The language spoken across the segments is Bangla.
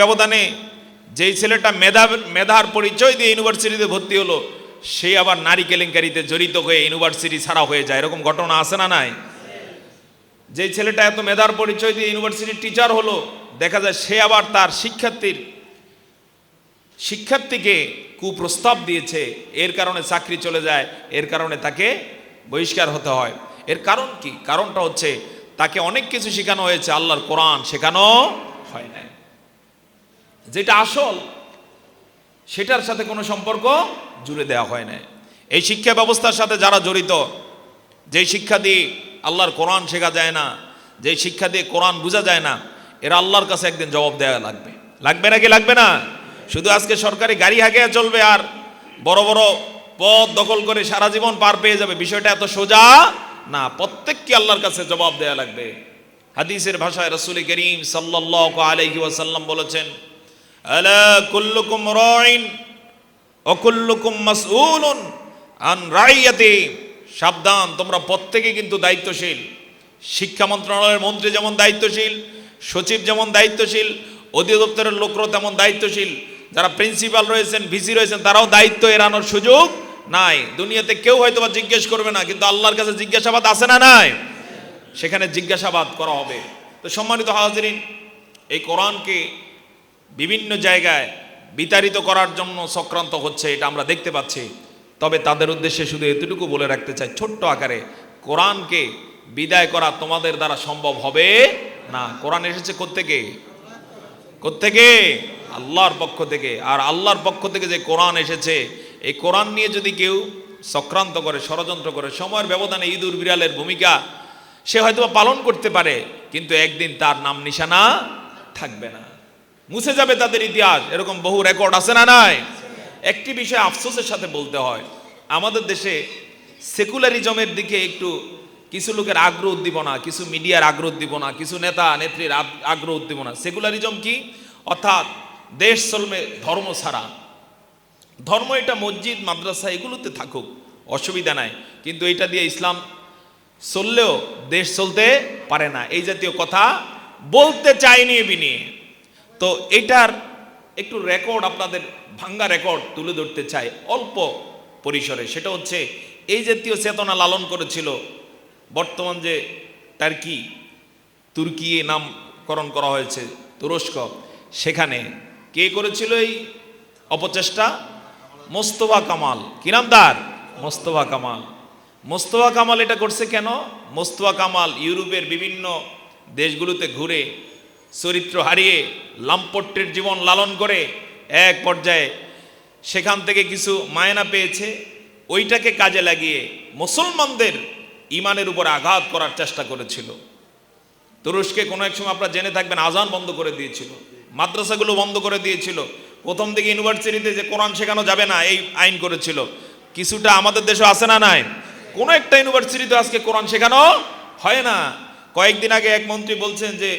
ব্যবধানে যেই ছেলেটা মেধা মেধার পরিচয় দিয়ে ইউনিভার্সিটিতে ভর্তি হলো, সে আবার নারী কেলেঙ্কারিতে জড়িত হয়ে ইউনিভার্সিটি ছাড়া হয়ে যায়। এরকম ঘটনা আছে না নাই? যে ছেলেটা এত মেধার পরিচয় দিয়ে ইউনিভার্সিটির টিচার হলো, দেখা যায় সে আবার তার শিক্ষার্থীর, শিক্ষার্থীকে কুপ্রস্তাব দিয়েছে। এর কারণে চাকরি চলে যায়, এর কারণে তাকে বহিষ্কার হতে হয়। এর কারণ কি? কারণটা হচ্ছে, তাকে অনেক কিছু শেখানো হয়েছে, আল্লাহর কোরআন শেখানো হয় না যেটা আসল, সেটার সাথে কোনো সম্পর্ক জুড়ে দেওয়া হয় না এই শিক্ষা ব্যবস্থার সাথে যারা জড়িত, যেই শিক্ষা দিয়ে আল্লাহর কোরআন শেখা যায় না, যেই শিক্ষা দিয়ে কোরআন বোঝা যায় না, এরা আল্লাহর কাছে একদিন জবাব দেওয়া লাগবে। লাগবে নাকি লাগবে না? শুধু আজকে সরকারি গাড়ি হাঁকিয়ে চলবে আর বড় বড় পদ দখল করে সারা জীবন পার পেয়ে যাবে, বিষয়টা এত সোজা না। প্রত্যেককে আল্লাহর কাছে জবাব দেওয়া লাগবে। হাদিসের ভাষায় রসুল করিম সাল্লাল্লাহু আলাইহি ওয়াসাল্লাম বলেছেন কুল্লুকুম আন রাইয়াতি। সাবধান, তোমরা প্রত্যেকে কিন্তু দায়িত্বশীল। শিক্ষা মন্ত্রণালয়ের মন্ত্রী যেমন দায়িত্বশীল, সচিব যেমন দায়িত্বশীল, অধিদপ্তরের লোকরাও তেমন দায়িত্বশীল। যারা প্রিন্সিপাল রয়েছেন, ভিসি রয়েছেন, তারাও দায়িত্ব এড়ানোর সুযোগ নাই। দুনিয়াতে কেউ হয়তো বা জিজ্ঞেস করবে না, কিন্তু আল্লাহর কাছে জিজ্ঞাসাবাদ আছে না নাই? সেখানে জিজ্ঞাসাবাদ করা হবে। তো সম্মানিত হাজরিন, এই কোরআনকে বিভিন্ন জায়গায় বিতাড়িত করার জন্য সক্রান্ত হচ্ছে, এটা আমরা দেখতে পাচ্ছি। তবে তাদের উদ্দেশ্যে শুধু এতটুকু বলে রাখতে চাই, ছোট্ট আকারে, কোরআনকে বিদায় করা তোমাদের দ্বারা সম্ভব হবে না। কোরআন এসেছে কোত্থেকে? কোত্থেকে? আল্লাহর পক্ষ থেকে। আর আল্লাহর পক্ষ থেকে যে কোরআন এসেছে, এই কোরআন নিয়ে যদি কেউ সক্রান্ত করে, ষড়যন্ত্র করে, সময়ের ব্যবধানে ইঁদুর বিড়ালের ভূমিকা সে হয়তো পালন করতে পারে, কিন্তু একদিন তার নাম নিশানা থাকবে না। মুছে যাবে তাদের ইতিহাস। এরকম বহু রেকর্ড আছে না নাই? একটি বিষয় আফসোসের সাথে বলতে হয়, আমাদের দেশে সেকুলারিজমের দিকে একটু কিছু লোকের আগ্রহ উদ্দীপনা, কিছু মিডিয়ার আগ্রহ উদ্দীপনা, কিছু নেতা, নেত্রীর আগ- আগ্রহ উদ্দীপনা। সেকুলারিজম কি? অর্থাৎ দেশ চলবে ধর্ম ছাড়া। ধর্ম এটা মসজিদ, মাদ্রাসা, এগুলোতে থাকুক, অসুবিধা নাই। কিন্তু এটা দিয়ে ইসলাম চললেও দেশ চলতে পারে না। এই জাতীয় কথা বলতে চাইনি বিনিয়ে। তো এটার একটু রেকর্ড আপনাদের ভাঙ্গা রেকর্ড তুলে ধরতে চাই, অল্প পরিসরে। সেটা হচ্ছে, এই জাতীয় চেতনা লালন করেছিল বর্তমান যে টার্কি তুর্কি নামকরণ করা হয়েছে তুরস্ক, সেখানে। কে করেছিল এই অপচেষ্টা? মোস্তফা কামাল। কি নাম তার? মোস্তফা কামাল। মোস্তফা কামাল এটা করছে কেন? মোস্তফা কামাল ইউরোপের বিভিন্ন দেশগুলোতে ঘুরে চরিত্র হারিয়ে লাম্পট্যের জীবন লালন করে এক পর্যায়ে সেখান থেকে কিছু মায়না পেয়েছে, ওইটাকে কাজে লাগিয়ে মুসলমানদের ইমানের উপর আঘাত করার চেষ্টা করেছিল। তুরস্কে কোনো এক সময় আপনারা জেনে থাকবেন আজান বন্ধ করে দিয়েছিল, মাদ্রাসাগুলো বন্ধ করে দিয়েছিল। প্রথম দিকে ইউনিভার্সিটিতে যে কোরআন শেখানো যাবে না, এই আইন করেছিল। কিছুটা আমাদের দেশে আছে না নাই? কোনো একটা ইউনিভার্সিটিতে আজকে কোরআন শেখানো হয় না। কয়েকদিন আগে এক মন্ত্রী বলছেন যে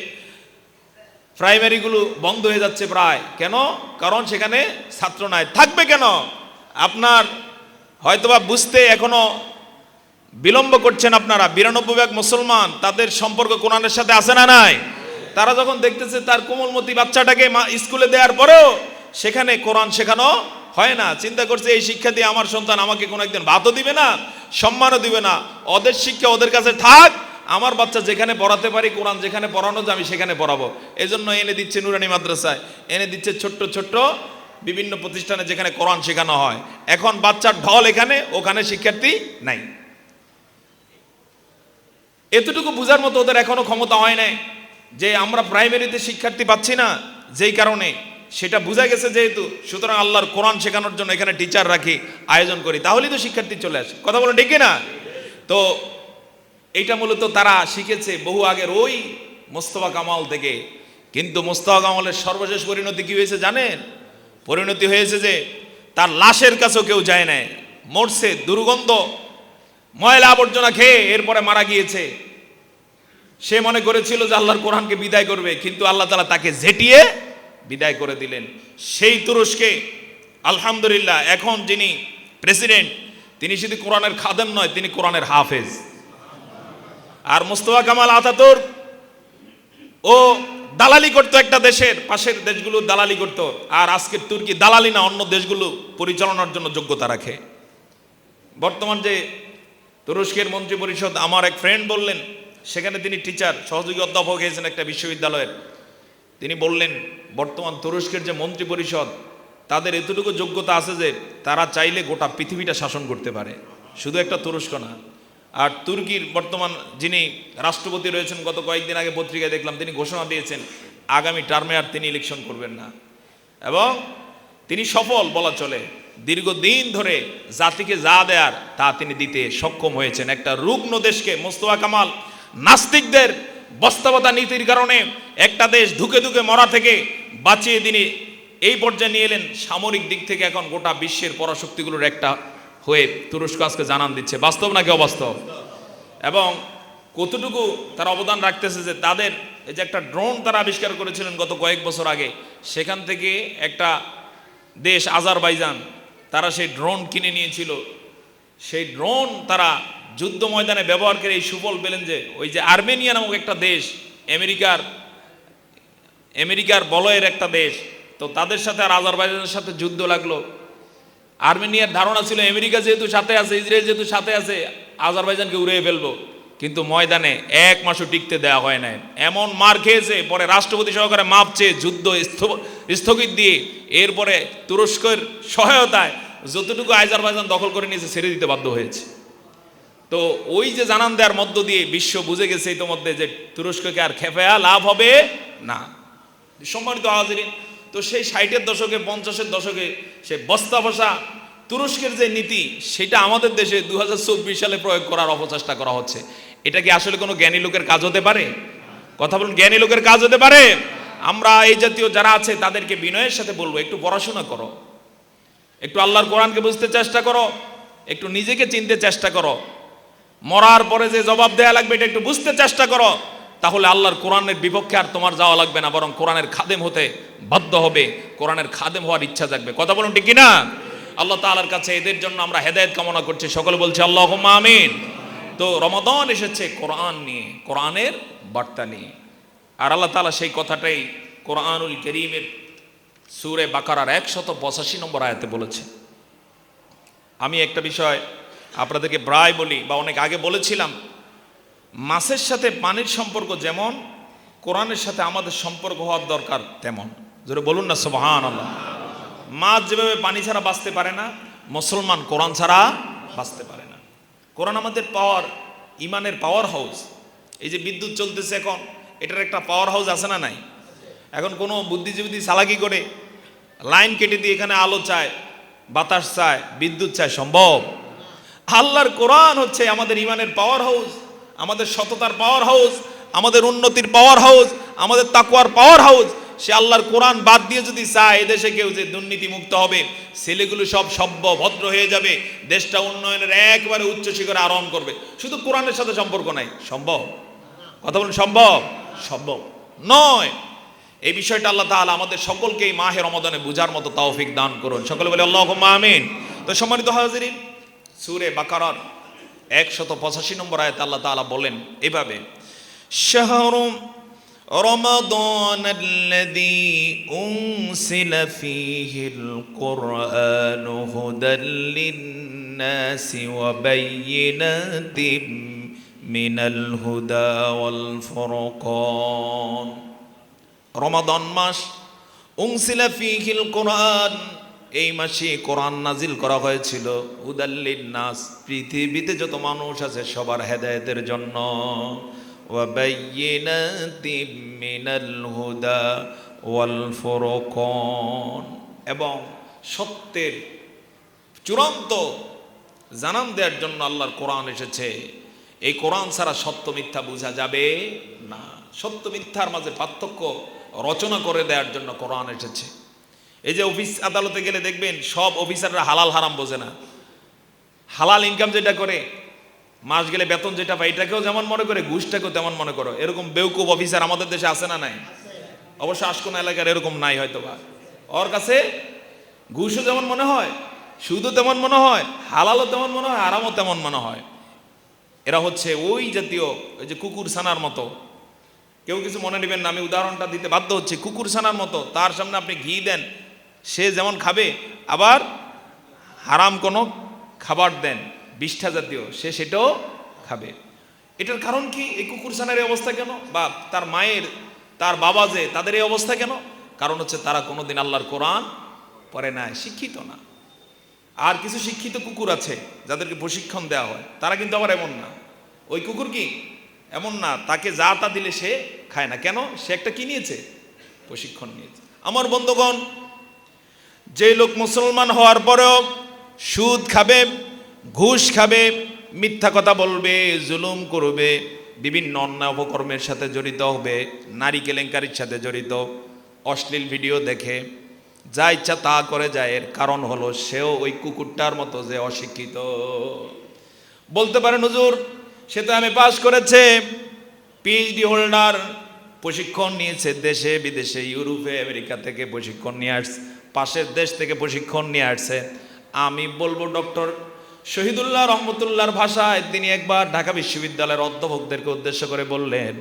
প্রাইমারিগুলো বন্ধ হয়ে যাচ্ছে প্রায়। কেন? কারণ সেখানে ছাত্র নাই। থাকবে কেন? আপনার হয়তোবা বুঝতে এখনও বিলম্ব করছেন আপনারা। বিরানব্বই ভাগ মুসলমান, তাদের সম্পর্ক কোরআনের সাথে আছে না নাই? তারা যখন দেখতেছে তার কোমলমতি বাচ্চাটাকে স্কুলে দেওয়ার পরেও সেখানে কোরআন শেখানো হয় না। চিন্তা করছে, এই শিক্ষা দিয়ে আমার সন্তান আমাকে কোনো একদিন ভাতও দিবে না, সম্মানও দিবে না। ওদের শিক্ষা ওদের কাছে থাক আমার বাচ্চা যেখানে পড়াতে পারি, কোরআন যেখানে পড়ানো যায়, আমি সেখানে পড়াবো। এই জন্য এনে দিচ্ছে নুরানি মাদ্রাসায়। এনে দিচ্ছে ছোট্ট ছোট্ট বিভিন্ন প্রতিষ্ঠানে যেখানে কোরআন শেখানো হয়। এখন বাচ্চার ঢল এখানে, ওখানে শিক্ষার্থী নাই। এতটুকু বোঝার মতো ওদের এখনও ক্ষমতা হয় নাই যে আমরা প্রাইমারিতে শিক্ষার্থী পাচ্ছি না, যেই কারণে। সেটা বোঝা গেছে যেহেতু, সুতরাং আল্লাহর কোরআন শেখানোর জন্য এখানে টিচার রাখি, আয়োজন করি। তাহলেই তো শিক্ষার্থী চলে আসে। কথা বলে ডেকে না তো এইটা মূলত তারা শিখেছে বহু আগের ওই মোস্তফা কামাল থেকে। কিন্তু মোস্তফা কামালের সর্বশেষ পরিণতি কি হয়েছে জানেন? পরিণতি হয়েছে যে তার লাশের কাছেও কেউ যায় না মরছে, দুর্গন্ধ, ময়লা আবর্জনা খেয়ে এরপরে মারা গিয়েছে। সে মনে করেছিল যে আল্লাহর কোরআনকে বিদায় করবে, কিন্তু আল্লাহ তালা তাকে ঝেটিয়ে বিদায় করে দিলেন। সেই তুরস্কে, আলহামদুলিল্লাহ, এখন যিনি প্রেসিডেন্ট, তিনি শুধু কোরআনের খাদেম নয়, তিনি কোরআনের হাফেজ। আর মুস্তফা কামাল আতাতুর, ও দালালি করতো একটা দেশের পাশের দেশগুলো দালালি করতো। আর আজকের তুর্কি দালালি না, অন্য দেশগুলো পরিচালনার জন্য যোগ্যতা রাখে। বর্তমান যে তুরস্কের মন্ত্রী পরিষদ, আমার এক ফ্রেন্ড বললেন, সেখানে তিনি টিচার সহযোগী অধ্যাপক হয়েছেন একটা বিশ্ববিদ্যালয়ের। তিনি বললেন, বর্তমান তুরস্কের যে মন্ত্রী পরিষদ, তাদের এতটুকু যোগ্যতা আছে যে তারা চাইলে গোটা পৃথিবীটা শাসন করতে পারে। শুধু একটা তুরস্ক না আর তুর্কির বর্তমান যিনি রাষ্ট্রপতি রয়েছেন, গত কয়েকদিন আগে পত্রিকায় দেখলাম তিনি ঘোষণা দিয়েছেন, আগামী টার্মে আর তিনি ইলেকশন করবেন না। এবং তিনি সফল বলা চলে। দীর্ঘদিন ধরে জাতিকে যা দেয়ার তা তিনি দিতে সক্ষম হয়েছেন। একটা রুগ্ন দেশকে মোস্তফা কামাল নাস্তিকদের বস্তাবতা নীতির কারণে একটা দেশ ধুকে ধুকে মরা থেকে বাঁচিয়ে তিনি এই পর্যায়ে নিয়ে এলেন। সামরিক দিক থেকে এখন গোটা বিশ্বের পরাশক্তিগুলোর একটা হয়ে তুরস্ক আজকে জানান দিচ্ছে। বাস্তব নাকি অবাস্তব? এবং কতটুকু তারা অবদান রাখতেছে যে তাদের এই যে একটা ড্রোন তারা আবিষ্কার করেছিলেন গত কয়েক বছর আগে, সেখান থেকে একটা দেশ, আজারবাইজান, তারা সেই ড্রোন কিনে নিয়েছিল। সেই ড্রোন তারা যুদ্ধ ময়দানে ব্যবহার করে এই সুফল পেলেন যে ওই যে আর্মেনিয়া নামক একটা দেশ, আমেরিকার আমেরিকার বলয়ের একটা দেশ। তো তাদের সাথে আর আজারবাইজানের সাথে যুদ্ধ লাগল। আর্মেনিয়ার ধারণা ছিল আমেরিকা যেহেতু সাথে আছে, ইসরায়েল যেহেতু সাথে আছে, আজারবাইজানকে উড়িয়ে ফেলব। কিন্তু ময়দানে এক মাসও টিকতে দেওয়া হয় নাই। এমন মার খেয়েছে, পরে রাষ্ট্রপতি সহকারে মাপ চেয়ে যুদ্ধ স্থ- স্থগিত দিয়ে এরপরে তুরস্কের সহায়তায় যতটুকু আজারবাইজান দখল করে নিয়েছে ছেড়ে দিতে বাধ্য হয়েছে। তো ওই যে জানান দেওয়ার মধ্য দিয়ে বিশ্ব বুঝে গেছে ইতোমধ্যে যে তুরস্ককে আর খেপেয়া লাভ হবে না। সম্মানিত হাজিরিন তো সেই ষাটের দশকে, পঞ্চাশের দশকে সে বস্তা বসা তুরস্কের যে নীতি, সেটা আমাদের দেশে দু হাজার চব্বিশ সালে প্রয়োগ করার অপচেষ্টা করা হচ্ছে। এটা কি আসলে কোনো জ্ঞানী লোকের কাজ হতে পারে? কথা বলুন, জ্ঞানী লোকের কাজ হতে পারে? আমরা এই জাতীয় যারা আছে, তাদেরকে বিনয়ের সাথে বলব, একটু পড়াশোনা করো। একটু আল্লাহর কোরআনকে বুঝতে চেষ্টা করো, একটু নিজেকে চিনতে চেষ্টা করো। মরার পরে যে জবাব দেয়া লাগবে, এটা একটু বুঝতে চেষ্টা করো। তাহলে আল্লাহর কোরআনের বিপক্ষে আর তোমার যাওয়া লাগবে না, বরং কোরআনের খাদেম হতে বাধ্য হবে। কোরআনের খাদেম হওয়ার ইচ্ছা জাগবে। কথা বলুন ঠিক না আল্লাহ তালার কাছে এদের জন্য আমরা হেদায়েত কামনা করছি। সকলে বলছে আল্লাহ আমিন। তো রমাদান এসেছে কোরআন নিয়ে, কোরআনের বার্তা নিয়ে। আর আল্লাহ তাআলা সেই কথাটাই কোরআনুল করিমের সুরে বাকারার একশত পঁচাশি নম্বর আয়াতে বলেছে। আমি একটা বিষয় আপনাদেরকে প্রায় বলি, বা অনেক আগে বলেছিলাম মাছের সাথে পানির সম্পর্ক যেমন, কোরআনের সাথে আমাদের সম্পর্ক হওয়ার দরকার তেমন। জোরে বলুন না সোহান আল্লাহ মাছ যেভাবে পানি ছাড়া বাঁচতে পারে না, মুসলমান কোরআন ছাড়া বাঁচতে পারে না। কোরআন আমাদের পাওয়ার ইমানের পাওয়ার হাউস এই যে বিদ্যুৎ চলতেছে এখন, এটার একটা পাওয়ার হাউস আছে না নাই? এখন কোনো বুদ্ধিজীবী চালাকি করে লাইন কেটে দিয়ে এখানে আলো চায়, বাতাস চায়, বিদ্যুৎ চায়, সম্ভব? আল্লাহর কোরআন হচ্ছে আমাদের ইমানের পাওয়ার হাউস আমাদের সততার পাওয়ার হাউস আমাদের উন্নতির পাওয়ার হাউস আমাদের তাকুয়ার পাওয়ার হাউস সে আল্লাহর কোরআন বাদ দিয়ে যদি চায়, এদেশে কেউ যে দুর্নীতি মুক্ত হবে, ছেলেগুলো সব সভ্য, ভদ্র হয়ে যাবে, দেশটা উন্নয়নের একবারে উচ্চ শিখরে আরোহণ করবে। শুধু কোরআনের সাথে সম্পর্ক নাই, সম্ভব? কথা বলুন, সম্ভব? সম্ভব। নয়, এই বিষয়টা আল্লাহ তাআলা আমাদের সকলকে এই মাহে রমাদানে বুঝার মতো তাওফিক দান করুন। সকলে বলে আল্লাহ আমিন। তো সম্মানিত হাজিরিন, সুরে বাকারার একশত পঁচাশি নম্বর আয়াত আল্লাহ তাআলা বলেন এভাবে শাহরুম رمضان الذي أنزل فيه القرآن هدى للناس وبينات من الهدى والفرقان রমাদান মাস উংসিলা ফিহিল কোরআন এই মাসে কোরআন নাজিল করা হয়েছিল। উদাল্লিন নাস পৃথিবীতে যত মানুষ আছে সবার হেদায়েতের জন্য। হুদা এবং সত্যের চূড়ান্ত জানান দেওয়ার জন্য আল্লাহর কোরআন এসেছে। এই কোরআন ছাড়া সত্য মিথ্যা বোঝা যাবে না। সত্য মিথ্যার মাঝে পার্থক্য রচনা করে দেওয়ার জন্য কোরআন এসেছে। এই যে অফিস আদালতে গেলে দেখবেন সব অফিসাররা হালাল হারাম বোঝে না। হালাল ইনকাম যেটা করে, মাস গেলে বেতন যেটা পায়, এটাকেও যেমন মনে করে, ঘুষটাকেও তেমন মনে করো। এরকম বেউকুব অফিসার আমাদের দেশে আছে না নাই? অবশ্য আশকোনা এলাকার এরকম নাই হয়তো বা ওর কাছে ঘুষও যেমন মনে হয়, সুদও তেমন মনে হয়, হালালও তেমন মনে হয় আরামও তেমন মনে হয়। এরা হচ্ছে ওই জাতীয়, ওই যে কুকুর ছানার মতো। কেউ কিছু মনে নেবেন না, আমি উদাহরণটা দিতে বাধ্য হচ্ছে। কুকুর ছানার মতো, তার সামনে আপনি ঘি দেন সে যেমন খাবে, আবার হারাম কোনো খাবার দেন, বিষ্ঠা জাতীয়, সে সেটাও খাবে। এটার কারণ কি? এই কুকুর ছানার এই অবস্থা কেন? বা তার মায়ের, তার বাবা যে, তাদের এই অবস্থা কেন? কারণ হচ্ছে তারা কোনোদিন আল্লাহর কোরআন পড়ে না শিক্ষিত না। আর কিছু শিক্ষিত কুকুর আছে, যাদেরকে প্রশিক্ষণ দেওয়া হয়, তারা কিন্তু আবার এমন না। ওই কুকুর কি? এমন না, তাকে যা তা দিলে সে খায় না। কেন? সে একটা কি নিয়েছে? প্রশিক্ষণ নিয়েছে। আমার বন্ধুগণ যে লোক মুসলমান হওয়ার পরেও সুদ খাবে, ঘুষ খাবে, মিথ্যা কথা বলবে, জুলুম করবে, বিভিন্ন অন্যায় অপকর্মের সাথে জড়িত হবে, নারী কেলেঙ্কারির সাথে জড়িত, অশ্লীল ভিডিও দেখে, যা ইচ্ছা তা করে যায়, এর কারণ হলো সেও ওই কুকুরটার মতো যে অশিক্ষিত। বলতে পারেন, হুজুর, সে তো আমি পাশ করেছে পিএইচডি হোল্ডার প্রশিক্ষণ নিয়েছে দেশে, বিদেশে ইউরোপে আমেরিকা থেকে প্রশিক্ষণ নিয়ে আসছে। পাশের দেশ থেকে প্রশিক্ষণ নিয়ে আসছে। আমি বলব, ডক্টর শহীদুল্লাহ রহমতুল্লাহর ভাষায় তিনি একবার ঢাকা বিশ্ববিদ্যালয়ের অধ্যাপকদেরকে উদ্দেশ্য করে বললেন,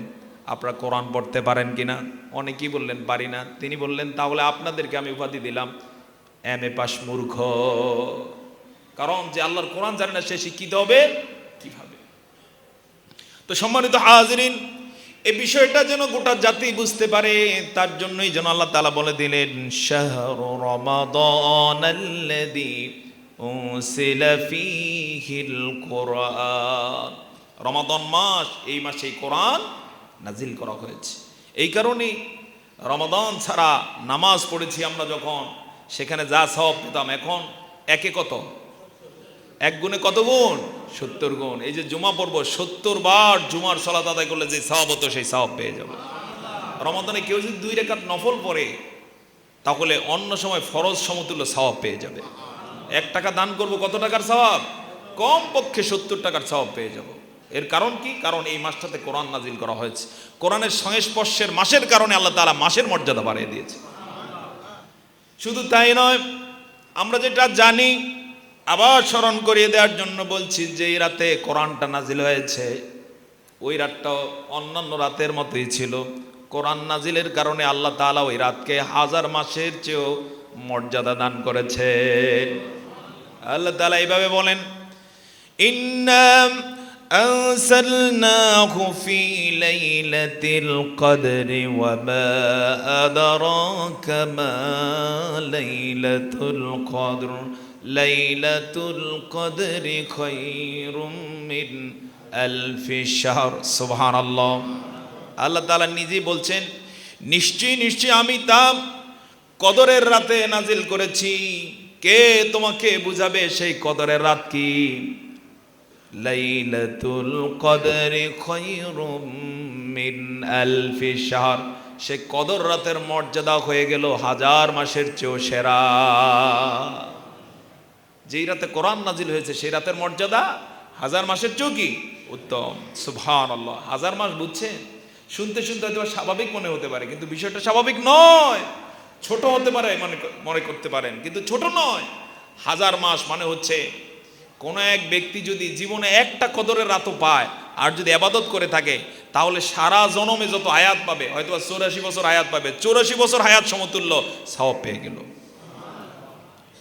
আপনারা কোরআন পড়তে পারেন কিনা অনেকেই বললেন, পারি না। তিনি বললেন, তাহলে আপনাদেরকে আমি উপাধি দিলাম এম এ পাশ মূর্খ। কারণ যে আল্লাহর কোরআন জানে না সে শিক্ষিত হবে কীভাবে? তো সম্মানিত হাজরিন এই বিষয়টা যেন গোটা জাতি বুঝতে পারে, তার জন্যই যেন আল্লাহ তালা বলে দিলেন, শাহর ফীহিল কোরআন। রমাদান মাস, এই মাসে কোরআন নাজিল করা হয়েছে। এই কারণে রমাদন ছাড়া নামাজ পড়েছি আমরা যখন, সেখানে যা সব পেতাম, এখন একে কত? এক গুণে কত গুণ? সত্তর গুণ। এই যে জুমা পড়ব, সত্তর বার জুমার সলাত আদায় করলে যে সব হতো, সেই সব পেয়ে যাবে। রমাদানে কেউ যদি দুই রেখাত নফল পড়ে, তাহলে অন্য সময় ফরজ সমতুল্য সওয়াব পেয়ে যাবে। এক টাকা দান করব, কত টাকার সওয়াব? কম পক্ষে সত্তর টাকার সওয়াব পেয়ে যাব। এর কারণ কি? কারণ এই মাসটাতে কোরআন নাজিল করা হয়েছে। কোরআনের সংস্পর্শের মাসের কারণে আল্লাহ তাআলা মাসের মর্যাদা বাড়িয়ে দিয়েছে। শুধু তাই নয়, আমরা যেটা জানি আবার স্মরণ করিয়ে দেওয়ার জন্য বলছি যে এই রাতে কোরআনটা নাজিল হয়েছে ওই রাতটাও অন্যান্য রাতের মতোই ছিল কোরআন নাজিলের কারণে আল্লাহ তাআলা ওই রাতকে হাজার মাসের চেয়েও মর্যাদা দান করেছে আল্লাহ তাআলা এইভাবে বলেন ইন্নাম أنزلناه في ليلة القدر وما أدراك ما ليلة القدر লাইলাতুল কদরি খায়রুম মিন আলফি শাহর সুবহানাল্লাহ আল্লাহ তাআলা নিজেই বলছেন, নিশ্চয়ই নিশ্চয়ই আমি তা কদরের রাতে নাজিল করেছি। কে তোমাকে বুঝাবে সেই কদরের রাত কি? লাইলাতুল কদরি খায়রুম মিন আলফি শাহর। সে কদর রাতের মর্যাদা হয়ে গেল হাজার মাসের চেয়েও সেরা। যেই রাতে কোরআন নাজিল হয়েছে, সেই রাতের মর্যাদা হাজার মাসের চেয়েও কি? উত্তম। সুবহান আল্লাহ হাজার মাস বুঝছেন শুনতে শুনতে হয়তো স্বাভাবিক মনে হতে পারে, কিন্তু বিষয়টা স্বাভাবিক নয়। ছোট হতে পারে মনে মনে করতে পারেন, কিন্তু ছোট নয়। হাজার মাস মানে হচ্ছে, কোনো এক ব্যক্তি যদি জীবনে একটা কদরের রাতও পায়, আর যদি আবাদত করে থাকে, তাহলে সারা জনমে যত আয়াত পাবে হয়তো চৌরাশি বছর আয়াত পাবে, চৌরাশি বছর আয়াত সমতুল্য সব পেয়ে গেল।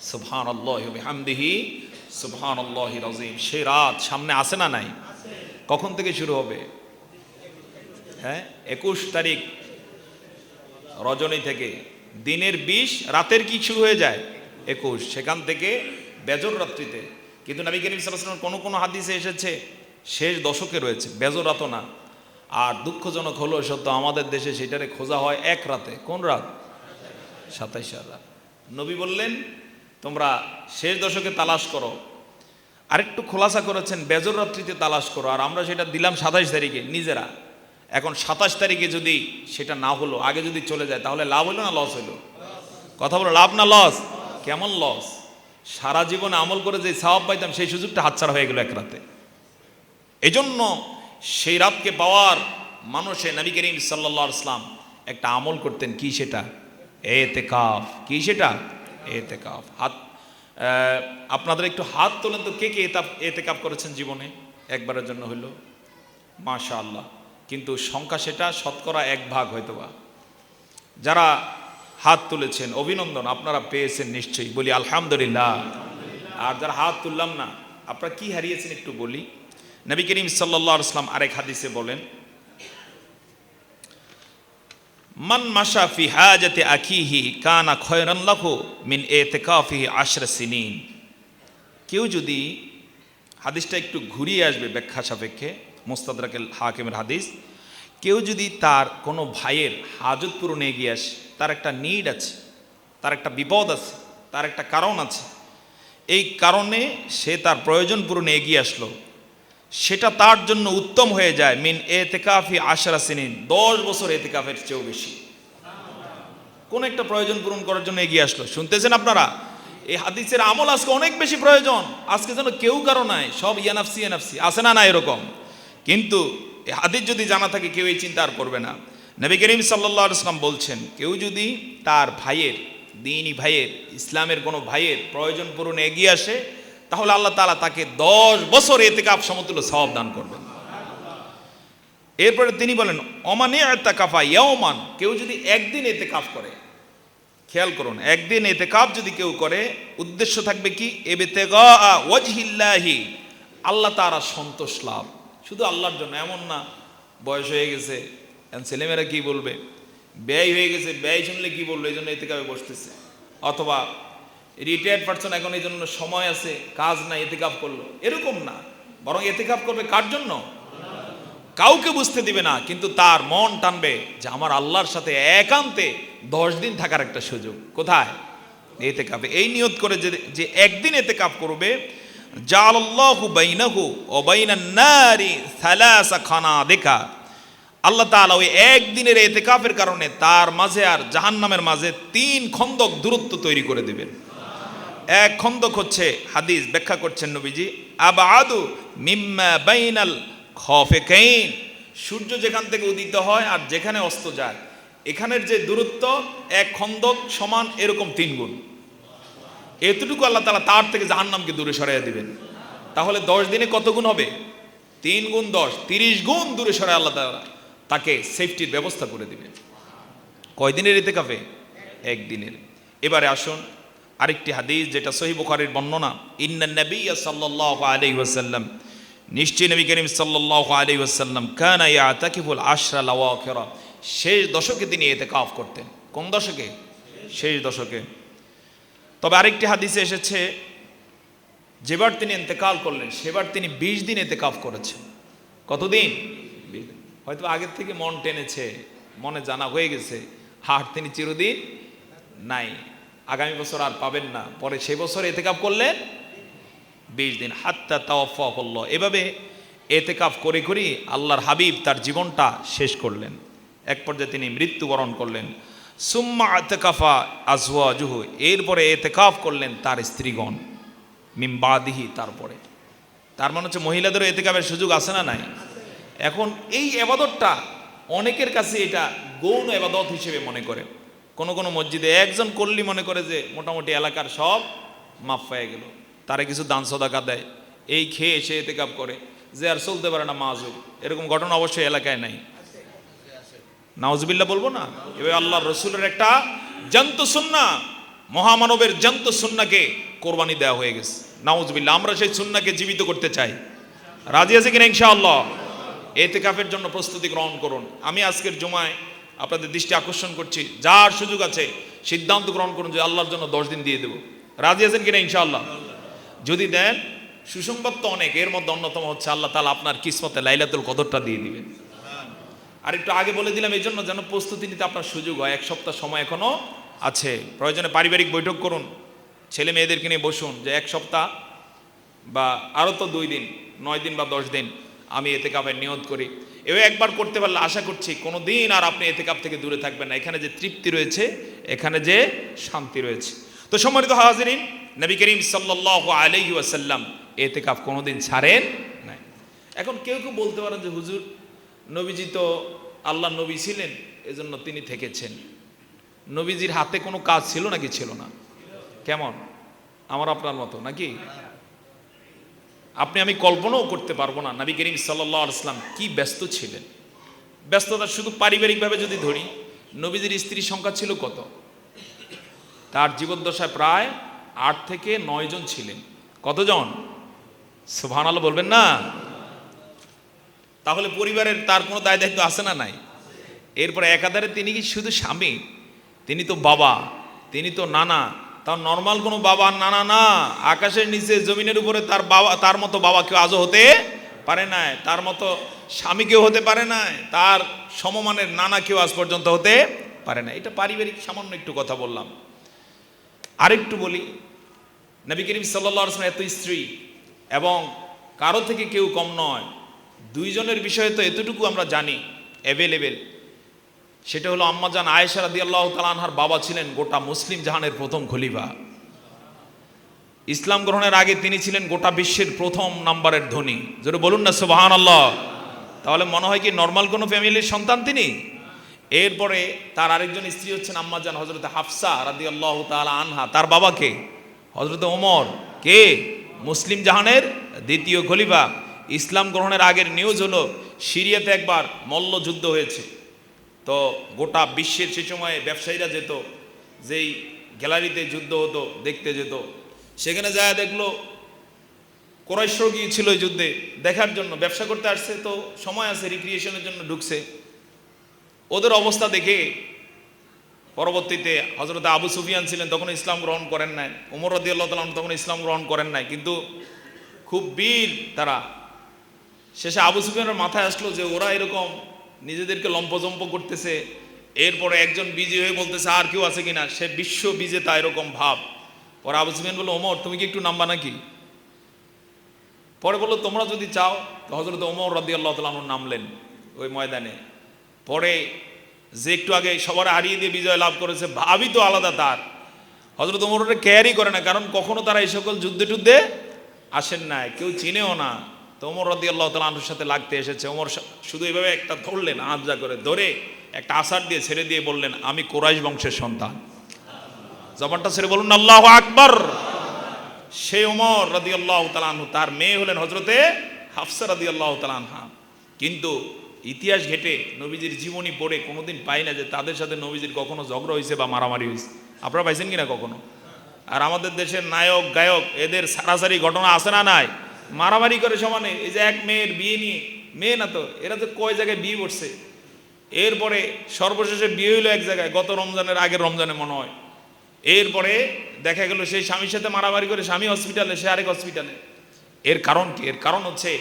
সুবহান আল্লাহ হামদিহি সুবহান আল্লাহ রাজিম সে রাত সামনে আসে না নাই? কখন থেকে শুরু হবে? হ্যাঁ একুশ তারিখ রজনী থেকে। দিনের বিশ, রাতের কি শুরু হয়ে যায়? একুশ। সেখান থেকে বেজর রাত্রিতে। কিন্তু নবী করিম সাল্লাম কোনো কোনো হাদিসে এসেছে, শেষ দশকে রয়েছে। বেজর রাতও না। আর দুঃখজনক হলো সত্য আমাদের দেশে সেটারে খোঁজা হয় এক রাতে। কোন রাত? সাতাইশ রাত। নবী বললেন তোমরা শেষ দশকে তালাশ করো। আরেকটু খোলাসা করেছেন, বেজর রাত্রিতে তালাশ করো। আর আমরা সেটা দিলাম সাতাশ তারিখে, নিজেরা। এখন সাতাশ তারিখে যদি সেটা না হলো, আগে যদি চলে যায়, তাহলে লাভ হলো না লস হলো? কথা বলো, লাভ না লস কেমন লস সারা জীবনে আমল করে যে সাহাব পাইতাম, সেই সুযোগটা হাতছাড়া হয়ে গেল এক রাতে। এজন্য সেই রাতকে পাওয়ার মানুষে নবী করিম সাল্লা ইসলাম একটা আমল করতেন, কি সেটা? এতে কাফ কি সেটা? এতে হাত আপনাদের একটু হাত তোলেন তো কে কে এতে কাপ করেছেন জীবনে? একবারের জন্য হইল। মাশা আল্লাহ কিন্তু সংখ্যা সেটা, শতকরা এক ভাগ হয়তো বা যারা হাত তুলেছেন, অভিনন্দন, আপনারা পেয়েছেন নিশ্চয়ই। বলি আলহামদুলিল্লাহ। আর যারা হাত তুললাম না, আপনারা কি হারিয়েছেন একটু বলি। নবী করিম সাল্লাহ আসলাম আরেক হাদিসে বলেন মান মাশা ফি হাজাতে আখিহি কানা খয়রান লাহু মিন এতেকাফিহি আশরা সিনিন। কেউ যদি হাদিসটা একটু ঘুরিয়ে আসবে ব্যাখ্যা সাপেক্ষে, মোস্তাদরাকেল হাকিমের হাদিস, কেউ যদি তার কোনো ভাইয়ের হাজত পূরণে এগিয়ে আসে, তার একটা নিড আছে, তার একটা বিপদ আছে, তার একটা কারণ আছে, এই কারণে সে তার প্রয়োজন পূরণে এগিয়ে আসলো সেটা তার জন্য উত্তম হয়ে যায়। মিন এতেকাফি আশারা সিনিন। দশ বছর এতেকাফের চেয়েও বেশি। কোন একটা প্রয়োজন পূরণ করার জন্য এগিয়ে আসলো। শুনতেছেন আপনারা? এই হাদিসের আমল আজকে অনেক বেশি প্রয়োজন। আজকে যেন কেউ কারও নাই, সব ইয়ানাফসি ইয়ানাফসি। আসে না না এরকম? কিন্তু এই হাদিস যদি জানা থাকে, কেউ এই চিন্তা আর করবে না। নবী করিম সাল্লাহ ইসলাম বলছেন, কেউ যদি তার ভাইয়ের দিনই ভাইয়ের, ইসলামের কোনো ভাইয়ের প্রয়োজন পূরণে এগিয়ে আসে তাহলে আল্লাহ তালা তাকে দশ বছর এতে এতেকাপ সমতুল্য সব দান করবেন। এরপরে তিনি বলেন, অমানে কাফা ইয়মান কেউ যদি একদিন এতে কাফ করে, খেয়াল করুন, একদিন এতে কাপ যদি কেউ করে, উদ্দেশ্য থাকবে কি? এবে ওয়াজহিল্লাহি আল্লাহ তারা সন্তোষ লাভ। শুধু আল্লাহর জন্য এমন না, বয়স হয়ে গেছে ছেলেমেয়েরা কি বলবে? ব্যয় হয়ে গেছে, ব্যয় শুনলে কি বলবে? এই জন্য এতে কাপে বসতেছে। অথবা রিটায়ার্ড পারসন এখন এই জন্য সময় আছে, কাজ না এতে কাপ করল। এরকম না। বরং এতে কাপ করবে কার জন্য? কাউকে বুঝতে দিবে না, কিন্তু তার মন টানবে যে আমার আল্লাহর সাথে একান্তে দশ দিন থাকার একটা সুযোগ। কোথায়? এতে কাপে এই নিয়ত করে যে যে একদিন এতে কাপ করবে জালাল্লাহু বাইনাহু ও বাইনান সালাসা খানা দেখা আল্লাহ তাআলা ওই একদিনের এতেকাফের কারণে তার মাঝে আর জাহান্নামের মাঝে তিন খন্দক দূরত্ব তৈরি করে দিবেন। এক খন্দক হচ্ছে হাদিস ব্যাখ্যা করছেন নবীজি, আবাদু মিম্মা বাইনাল খফেকাইন সূর্য যেখান থেকে উদিত হয় আর যেখানে অস্ত যায়, এখানের যে দূরত্ব এক খন্দক সমান এরকম তিন গুণ। এতটুকু আল্লাহ তালা তার থেকে জাহান্নামকে দূরে সরাইয়া দিবেন। তাহলে দশ দিনে কত গুণ হবে? তিন গুণ দশ, তিরিশ গুণ দূরে সরাই আল্লাহ তালা তাকে সেফটির ব্যবস্থা করে দিবেন। কয়দিনের এতে কাফে একদিনের। এবারে আসুন আরেকটি হাদিস যেটা সহি বুখারীর বর্ণনা ইন্না সাল্লাল্লাহু আলাইহি ওয়াসাল্লাম নিশ্চয় নবী করিম সাল্লাল্লাহু আলাইহি ওয়াসাল্লাম, কানা ইয়াতাকিফুল আশরা লাওয়াখিরা শেষ দশকে তিনি ইতিকাফ করতেন। কোন দশকে? শেষ দশকে। তবে আরেকটি হাদিসে এসেছে, যেবার তিনি ইন্তেকাল করলেন, সেবার তিনি বিশ দিন এতে এতেকাফ করেছেন। কতদিন? হয়তো আগের থেকে মন টেনেছে, মনে জানা হয়ে গেছে হাট তিনি চিরদিন নাই। আগামী বছর আর পাবেন না। পরে সে বছর এতেকাফ করলেন বিশ দিন। হাত্তা তাওয়াফা হল এভাবে এতেকাফ করে করেই আল্লাহর হাবিব তার জীবনটা শেষ করলেন। এক পর্যায়ে তিনি মৃত্যুবরণ করলেন। সুম্মা আতেকাফা আজওয়া জুহু এরপরে এতেকাফ করলেন তার স্ত্রীগণ মিমবাদিহি তারপরে। তার মানে হচ্ছে মহিলাদেরও এতেকাফের সুযোগ আছে না নাই? এখন এই এবাদতটা অনেকের কাছে এটা গৌণ এবাদত হিসেবে মনে করে কোন কোন মসজিদে একজন করলি মনে করে যে মোটামুটি এলাকার সব মাফ পেয়ে গেল। তারা কিছু দান সদাকা দেয়। এই খেয়ে সে এতেকাপ করে যে আর চলতে পারে না মাজুব এরকম ঘটনা অবশ্যই এলাকায় নাই। নাউজবিল্লা বলব না? এবার আল্লাহ রসুলের একটা জন্ত সুন্না, মহামানবের জন্ত সুন্নাকে কোরবানি দেওয়া হয়ে গেছে। নাউজবিল্লা আমরা সেই সুন্নাকে জীবিত করতে চাই। রাজি আছে কিনা ইনশাআল্লাহ? এতে কাফের জন্য প্রস্তুতি গ্রহণ করুন। আমি আজকের জমায় আপনাদের দৃষ্টি আকর্ষণ করছি। যার সুযোগ আছে, সিদ্ধান্ত গ্রহণ করুন যে আল্লাহর জন্য দশ দিন দিয়ে দেবো। রাজি আছেন কিনা ইনশাআল্লাহ? যদি দেন, সুসংবাদ তো অনেক, এর মধ্যে অন্যতম হচ্ছে আল্লাহ তালা আপনার কিসমতে লাইলাতুল কদরটা দিয়ে দিবেন। আর একটু আগে বলে দিলাম এই জন্য যেন প্রস্তুতি নিতে আপনার সুযোগ হয়। এক সপ্তাহ সময় এখনও আছে। প্রয়োজনে পারিবারিক বৈঠক করুন। ছেলে মেয়েদেরকে নিয়ে বসুন যে এক সপ্তাহ বা আরও তো দুই দিন, নয় দিন বা দশ দিন আমি এতে কাপের নিয়ত করি। এও একবার করতে পারলে আশা করছি কোনো দিন আর আপনি এতে কাপ থেকে দূরে থাকবেন না। এখানে যে তৃপ্তি রয়েছে, এখানে যে শান্তি রয়েছে। তো সম্মানিত হাজিরিন, নবী করিম সাল্লাহ আলহি এতে কাপ কোনোদিন ছাড়েন নাই। এখন কেউ কেউ বলতে পারেন যে, হুজুর, নবীজি তো আল্লাহ নবী ছিলেন, এজন্য তিনি থেকেছেন। নবীজির হাতে কোনো কাজ ছিল নাকি? ছিল না। কেমন? আমার আপনার মতো, নাকি? আপনি, আমি কল্পনাও করতে পারব না। নবী করিম সাল্লাহ আসলাম কি ব্যস্ত ছিলেন? ব্যস্ততা শুধু পারিবারিকভাবে যদি ধরি, নবীদের স্ত্রীর সংখ্যা ছিল কত? তার জীবদ্দশায় প্রায় আট থেকে নয় জন ছিলেন। কতজন? সুবহান আলো বলবেন না। তাহলে পরিবারের তার কোনো দায় দায়িত্ব আছে না নাই? এরপরে একাধারে তিনি কি শুধু স্বামী? তিনি তো বাবা, তিনি তো নানা তার নর্মাল কোনো বাবা নানা না আকাশের নিচে, জমিনের উপরে তার বাবা, তার মতো বাবা কেউ আজও হতে পারে নাই, তার মতো স্বামী কেউ হতে পারে নাই, তার সমমানের নানা কেউ আজ পর্যন্ত হতে পারে না এটা পারিবারিক সামান্য একটু কথা বললাম। আরেকটু বলি, নবী করিম সাল্লা এত স্ত্রী এবং কারও থেকে কেউ কম নয়, দুইজনের বিষয়ে তো এতটুকু আমরা জানি অ্যাভেলেবেল সেটা হলো আম্মাজান আয়েশা রাদি আল্লাহ তালানহার বাবা ছিলেন গোটা মুসলিম জাহানের প্রথম খলিফা। ইসলাম গ্রহণের আগে তিনি ছিলেন গোটা বিশ্বের প্রথম নাম্বারের ধনী। যেটা বলুন না সুবাহান আল্লাহ তাহলে মনে হয় কি নর্মাল কোনো ফ্যামিলির সন্তান তিনি? এরপরে তার আরেকজন স্ত্রী হচ্ছেন আম্মাজান হজরত হাফসা রাদি আল্লাহ তালা আনহা। তার বাবাকে হজরত ওমর। কে? মুসলিম জাহানের দ্বিতীয় খলিফা। ইসলাম গ্রহণের আগের নিউজ হলো, সিরিয়াতে একবার মল্লযুদ্ধ হয়েছে। তো গোটা বিশ্বের সে সময়ে ব্যবসায়ীরা যেত, যেই গ্যালারিতে যুদ্ধ হতো, দেখতে যেত। সেখানে যায় দেখল কোরাইশ্র গিয়েছিল যুদ্ধে, দেখার জন্য, ব্যবসা করতে আসছে, তো সময় আছে রিক্রিয়েশনের জন্য ঢুকছে। ওদের অবস্থা দেখে পরবর্তীতে হজরত আবু সুফিয়ান ছিলেন, তখন ইসলাম গ্রহণ করেন নাই। উমর রদি আল্লাহ তখন ইসলাম গ্রহণ করেন নাই, কিন্তু খুব বীর তারা। শেষে আবু সুফিয়ানের মাথায় আসলো যে ওরা এরকম নিজেদেরকে লম্পজম্প করতেছে, এরপরে একজন বিজয়ী হয়ে বলতেছে, আর কেউ আছে কিনা? সে বিশ্ব বিজেতা এরকম ভাব। পরে আবু সুফিয়ান বলল, ওমর, তুমি কি একটু নাম্বা নাকি? পরে বলল, তোমরা যদি চাও তো হজরত ওমর রদি আল্লাহ তালন নামলেন ওই ময়দানে। পরে যে একটু আগে সবার হারিয়ে দিয়ে বিজয় লাভ করেছে ভাবি তো আলাদা তার। হজরত ওমর ওটা কেয়ারই করে না, কারণ কখনো তারা এই সকল যুদ্ধে টুদ্ধে আসেন নাই, কেউ চিনেও না। তো ওমর রদি আল্লাহ তালুর সাথে লাগতে এসেছে। ওমর শুধু এইভাবে একটা ধরলেন আবজা করে ধরে একটা আসার দিয়ে ছেড়ে দিয়ে বললেন, আমি কোরাইশ বংশের সন্তান। জবানটা ছেড়ে বলুন, আল্লাহ আকবর! সেই ওমর রদি আল্লাহ তালানহু তার মেয়ে হলেন হজরতে হাফসা রদি আল্লাহ তালানহা কিন্তু ইতিহাস ঘেটে নবীজির জীবনী পড়ে কোনোদিন পাই না যে তাদের সাথে নবীজির কখনো ঝগড়া হয়েছে বা মারামারি হয়েছে আপনারা পাইছেন কিনা কখনো? আর আমাদের দেশের নায়ক, গায়ক, এদের সারাসারি ঘটনা আছে না নাই? মারামারি করে সমানে, এই যে এক মেয়ের বিয়ে নিয়ে, মেয়ে না তো, এরা তো কয় জায়গায় বিয়ে করছে? এরপরে সর্বশেষে বিয়ে হইল এক জায়গায়, গত রমজানের আগের রমজানে মনে হয়। এরপরে দেখা গেল সেই স্বামীর সাথে মারামারি করে স্বামী হসপিটালে, সে আরেক হসপিটালে। এর কারণ কি? এর কারণ হচ্ছে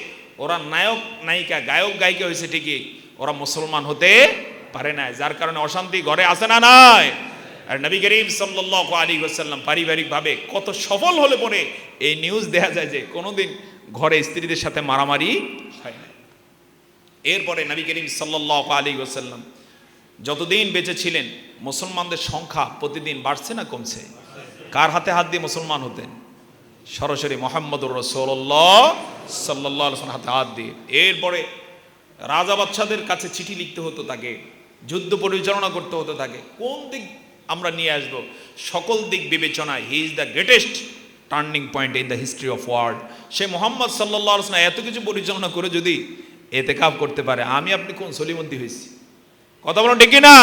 ওরা নায়ক, নায়িকা, গায়ক, গায়িকা হয়েছে ঠিকই, ওরা মুসলমান হতে পারে না যার কারণে অশান্তি ঘরে আসে না নাই। আর নবী করিম সাল্লাহ আলী ওসাল্লাম পারিবারিকভাবে কত সফল হলে পরে এই নিউজ দেখা যায় যে কোনোদিন ঘরে স্ত্রীদের সাথে মারামারি হয় না এরপরে নবী করিম সাল্লাহ আলী ওসাল্লাম যতদিন বেঁচে ছিলেন, মুসলমানদের সংখ্যা প্রতিদিন বাড়ছে না কমছে? কার হাতে হাত দিয়ে মুসলমান হতেন? সরাসরি মোহাম্মদুর রসোল্লাহ সাল্লাহ হাতে হাত দিয়ে। এরপরে রাজা বাচ্চাদের কাছে চিঠি লিখতে হতো তাকে, যুদ্ধ পরিচালনা করতে হতো তাকে। কোন দিক আমরা নিয়ে আসব? সকল দিক বিবেচনায় he is the greatest turning point in the history of world say Mohammad Salah এত কিছু পরিচালনা করে যদি এতে কাপ করতে পারে, আমি আপনি কোন সলিমন্তি হয়েছি? কথা বলুন ঠিক না